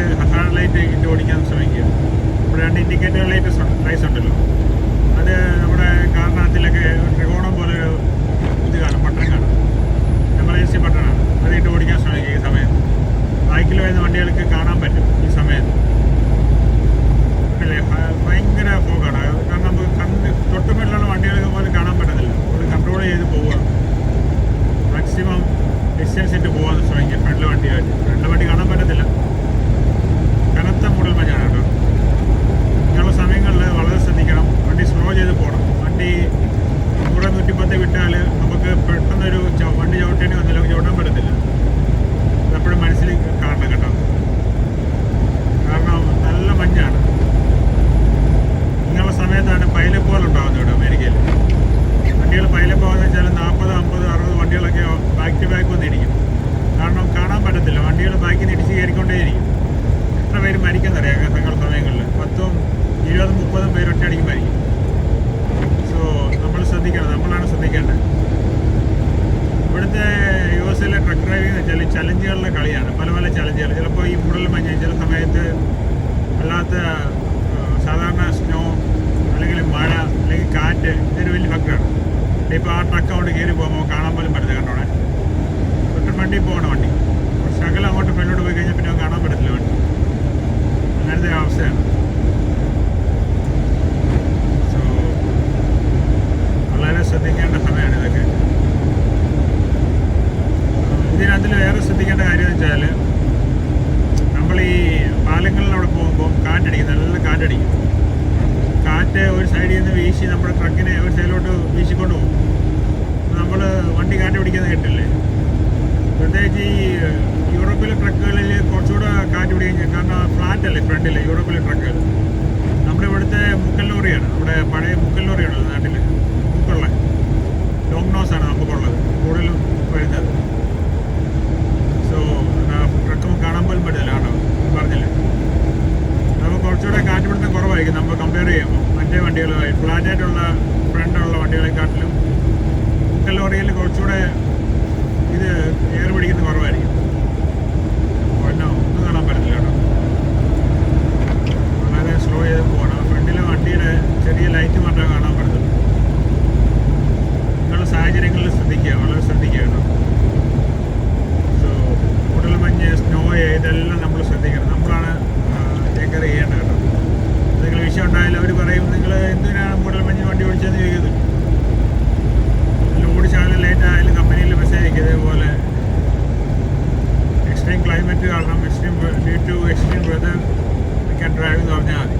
ഇട്ട് Hazard light ഇട്ട് ഓടിക്കാൻ ശ്രമിക്കുക. ഇവിടെ രണ്ട് ഇൻഡിക്കേറ്റർ ലൈറ്റ് ലൈസ് ഉണ്ടല്ലോ. അത് നമ്മുടെ കാറിനകത്തിലൊക്കെ ത്രികോണം പോലെ ഒരു ഇത് കാണും ബട്ടൺ കാണും എമർജൻസി ബട്ടണാണ് അത് ഇട്ട് ഓടിക്കാൻ ശ്രമിക്കുക ഈ സമയത്ത് ബൈക്കിൽ വരുന്ന വണ്ടികൾക്ക് കാണാൻ പറ്റും ഈ സമയത്ത് അല്ലേ ഭ- ഭയങ്കര പോക്കാണ് കാരണം നമുക്ക് കണ്ണ് തൊട്ടുമുള്ള വണ്ടികൾക്ക് പോലും കാണാൻ പറ്റത്തില്ല ഒരു കൺട്രോൾ ചെയ്ത് പോവുക മാക്സിമം ഡിസ്റ്റൻസ് ഇട്ട് പോകാൻ ശ്രമിക്കുക ഫ്രണ്ടിൽ വണ്ടിയായിട്ട് ഫ്രണ്ടിൽ വണ്ടി കാണാൻ പറ്റത്തില്ല കനത്ത മൂടൽ മഞ്ഞാണ് കേട്ടോ ഇങ്ങനെയുള്ള സമയങ്ങളിൽ വളരെ ശ്രദ്ധിക്കണം വണ്ടി സ്ലോ ചെയ്ത് പോകണം വണ്ടി നൂറ് നൂറ്റിപ്പത്ത് വിട്ടാൽ നമുക്ക് പെട്ടെന്നൊരു ച- വണ്ടി ചവിട്ടേണ്ടി വന്നില്ല ചവിട്ടാൻ പറ്റത്തില്ല അതെപ്പോഴും മനസ്സിൽ കാണണം കേട്ടോ കാരണം നല്ല മഞ്ഞാണ് ഇങ്ങനെയുള്ള സമയത്താണ് പൈലപ്പ് പോലെ ഉണ്ടാകുന്നത് ഇവിടെ അമേരിക്കയിൽ വണ്ടികൾ പൈലപ്പ് ആകുന്ന വെച്ചാൽ നാൽപ്പത് അമ്പത് അറുപത് വണ്ടികളൊക്കെ ബാക്ക് ടു ബാക്ക് വന്നിരിക്കും. കാരണം കാണാൻ പറ്റത്തില്ല. വണ്ടികൾ ബാക്കിൽ നിന്ന് ഇടിച്ച് കയറിക്കൊണ്ടേയിരിക്കും. എത്ര പേര് മരിക്കുന്നറിയാം തങ്ങൾ സമയങ്ങളിൽ. പത്തും ഇരുപതും മുപ്പതും പേര് ഒറ്റയടിക്ക് മരിക്കും. സോ നമ്മൾ ശ്രദ്ധിക്കണം. നമ്മളാണ് ശ്രദ്ധിക്കേണ്ടത്. ഇവിടുത്തെ യു എസ് എല്ലെ ട്രക്ക് ഡ്രൈവിംഗ് എന്ന് വെച്ചാൽ ചലഞ്ചുകളുടെ കളിയാണ്. പല പല ചലഞ്ചുകൾ ചിലപ്പോൾ ഈ മൂടൽ മഞ്ഞ് ചില സമയത്ത് അല്ലാത്ത ഇപ്പോൾ ആ ട്രക്ക് അങ്ങോട്ട് കയറി പോകുമ്പോൾ കാണാൻ പോലും പറ്റില്ല കണ്ടോടെ ഒട്ടും വണ്ടി പോകണ വണ്ടി. കുറച്ച് അകലം അങ്ങോട്ട് മുന്നോട്ട് പോയി കഴിഞ്ഞാൽ പിന്നെ കാണാൻ പറ്റത്തില്ല വണ്ടി. അങ്ങനത്തെ അവസ്ഥയാണ്. സോ വളരെ ശ്രദ്ധിക്കേണ്ട സമയമാണ് ഇതൊക്കെ. ഇതിനകത്തിൽ വേറെ ശ്രദ്ധിക്കേണ്ട കാര്യം എന്ന് വെച്ചാൽ നമ്മൾ ഈ പാലങ്ങളിൽ അവിടെ പോകുമ്പോൾ കാറ്റടിക്കും നല്ല കാറ്റടിക്കും. കാറ്റ് ഒരു സൈഡിൽ നിന്ന് വീശി നമ്മുടെ ട്രക്കിനെ ഒരു സൈഡിലോട്ട് വീശിക്കൊണ്ട് പോകും. വണ്ടി കാറ്റ് പിടിക്കുന്നത് കേട്ടില്ലേ? പ്രത്യേകിച്ച് ഈ യൂറോപ്പിലെ ട്രക്കുകളിൽ കുറച്ചുകൂടെ കാറ്റ് പിടിക്കും കാരണം ഫ്ലാറ്റ് അല്ലേ ഫ്രണ്ടിൽ യൂറോപ്പിലെ ട്രക്കുകൾ നമ്മുടെ ഇവിടുത്തെ മുക്കൽ ലോറിയാണ് നമ്മുടെ പഴയ മുക്കൽ ലോറിയാണല്ലോ നാട്ടിൽ മുക്കുള്ള. ലോങ് നോസ് ആണ് നമുക്കുള്ളത് കൂടുതലും വരുന്നത്. സോ ട്രക്കും കാണാൻ പോലും പറ്റില്ല കേട്ടോ പറഞ്ഞില്ലേ. നമുക്ക് കുറച്ചുകൂടെ കാറ്റ് പിടുത്തം കുറവായിരിക്കും നമ്മൾ കമ്പയർ ചെയ്യുമ്പോൾ മറ്റേ വണ്ടികളുമായി ഫ്ലാറ്റായിട്ടുള്ള ഫ്രണ്ടുള്ള വണ്ടികളെക്കാട്ടിലും മുക്കൽ ലോറിയിൽ കുറച്ചുകൂടെ ഇത് എയർ പിടിക്കുന്നത് കുറവായിരിക്കും. ക്ലൈമറ്റ് കാരണം extreme due to extreme weather can drive എന്ന് പറഞ്ഞാൽ മതി.